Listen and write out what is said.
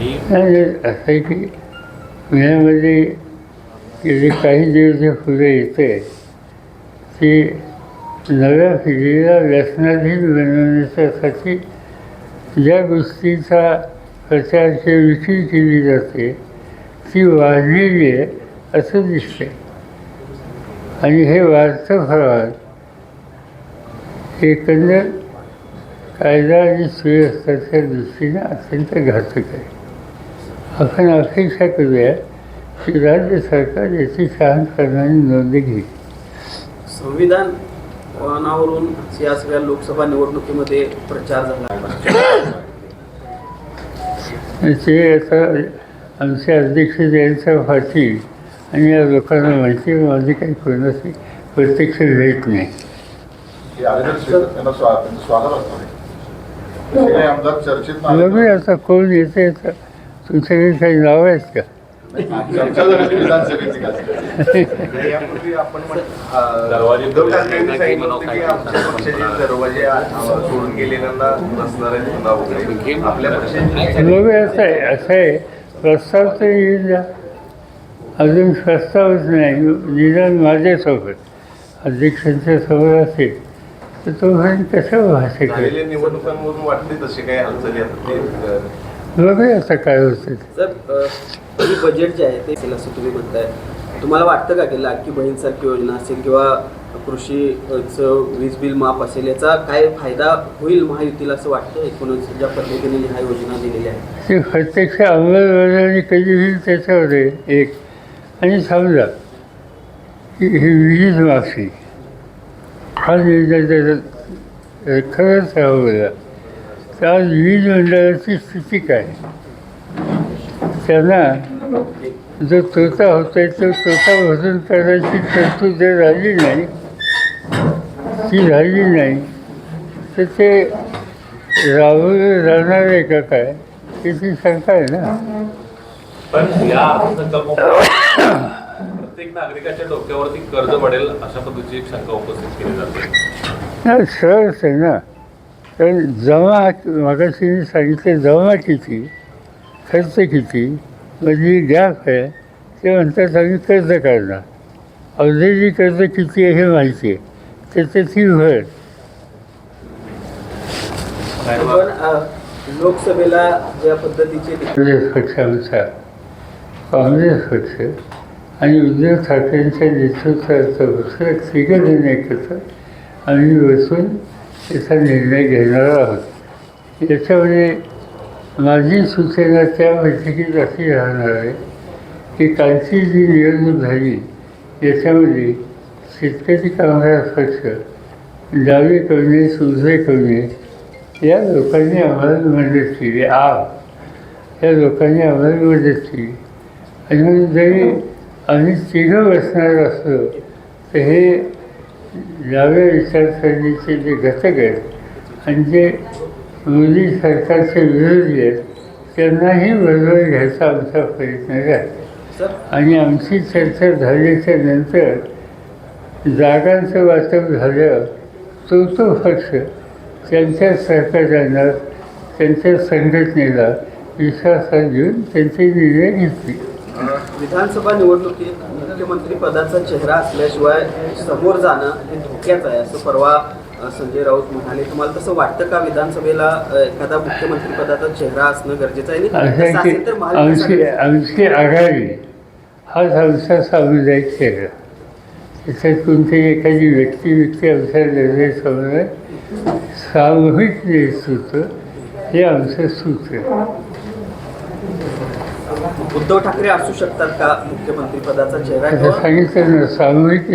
नाही असं आहे की पुण्यामध्ये गेले काही दिवस फुले येते ती नव्या पिढीला व्यसनाधीन बनवण्यासाठी ज्या गोष्टीचा प्रचार किंवा विक्री केली जाते ती वाढलेली आहे असं दिसते आणि हे वाढतं प्रमाण एकंदर कायदा आणि सुव्यवस्थाच्या दृष्टीने अत्यंत घातक आहे. आपण अपेक्षा करूया की राज्य सरकार याची शांत करणारी नोंद घेईल संविधान वनावरून या सगळ्या लोकसभा निवडणुकीमध्ये प्रचार झाला? ते आता आमचे अध्यक्ष जयंत पाटील आणि या लोकांना माहिती माझी काही कोणाची प्रत्यक्ष भेट नाही. आता कोण येते तर तुमच्याकडे काही नाव आहेत का यापूर्वी आपण म्हण- दरवाजे अं, उद्धव ठाकरेंनी काही सांगितलं म्हणावं, होतं काही की आमच्या पक्षाचे दरवाजे अं, सोडून गेलेल्यांना नसणार आहेत पुन्हा वगैरे आपल्या पक्षाची असं आहे असं आहे प्रस्ताव तर येईल अजून प्रस्तावच नाही निदान माझ्यासोबत अध्यक्षांच्या समोर असेल तर तोपर्यंत कसं भाषा करेल झालेल्या निवडणुकांवरून वाटते तसे काही हालचाली आता ते अं, बघूया आता काय होतं. सर हे बजेट जे आहे ते असेल असं तुम्ही म्हणताय. तुम्हाला वाटतं का की लाडकी बहीणसारखी योजना असेल किंवा कृषीचं वीज बिल माफ असेल याचा काय फायदा होईल महायुतीला असं वाटतं एकूणच ज्या पद्धतीने ह्या योजना दिलेल्या आहेत? ते प्रत्यक्ष अंमलबजावणी कधी होईल त्याच्यावर आहे एक. आणि समजा की ही वीज माफी. हा निर्णय त्याचा खरंच राबवला आज वीज मंडळाची स्थिती काय? त्यांना जो तोटा होतोय तो तोटा भरून करण्याची तरतूद जर राहिली नाही ती राहिली नाही तर ते राबवलं जाणार आहे का काय? याची शंका आहे ना? पण या प्रत्येक नागरिकाच्या डोक्यावरती कर्ज पडेल अशा पद्धतीची एक शंका उपस्थित केली जाते. सरळच आहे ना. कारण जमा मागाशी सांगितलं जमा किती खर्च किती मधली गॅप आहे ते म्हणतात आम्ही कर्ज काढणार ऑलरेडी कर्ज किती आहे हे माहिती आहे. त्याच्याची भर. लोकसभेला ज्या पद्धतीचे काँग्रेस पक्षानुसार काँग्रेस पक्ष आणि उद्धव ठाकरेंच्या नेतृत्वाचं पक्ष तिघजण एकत्र आम्ही बसून त्याचा निर्णय घेणार आहोत याच्यामध्ये माझी सूचना त्या बैठकीत अशी राहणार आहे की कालची जी निवडणूक झाली याच्यामध्ये शेतकरी कामगार पक्ष डावे काँग्रेस उजवे काँग्रेस या लोकांनी आम्हाला मदत केली. आप या लोकांनी आम्हाला मदत केली. आणि म्हणून जरी आम्ही तिघं बसणार असलो तर हे डाव्या विचारसरणीचे जे घटक आहेत आणि जे मोदी सरकारचे विरोधी आहेत त्यांनाही बरोबर घ्यायचा आमचा प्रयत्न सर? आणि आमची चर्चा झाल्याच्यानंतर जागांचं वाटप झालं तो तो पक्ष त्यांच्या सहकार्यानं त्यांच्या संघटनेला विश्वासात घेऊन त्यांचे निर्णय घेतले. विधानसभा निवडणुकीत मुख्यमंत्री पदाचा चेहरा असल्याशिवाय समोर जाणं हे धोक्याचं आहे. असं परवा संजय राऊत म्हणाले. तुम्हाला तसं वाटतं का विधानसभेला एखादा मुख्यमंत्री पदाचा चेहरा असणं गरजेचं आहे? आमची आघाडी हाच आमचा सामुदायिक चेहरा. त्याच्यात कोणतीही एखादी व्यक्ती व्यक्ती आमच्या निर्णयासमोर आहे. सामूहिक नेतृत्व हे आमचं सूत्र आहे. उद्धव ठाकरे असू शकतात का मुख्यमंत्री पदाचा चेहरा सांगितलं सामूहिक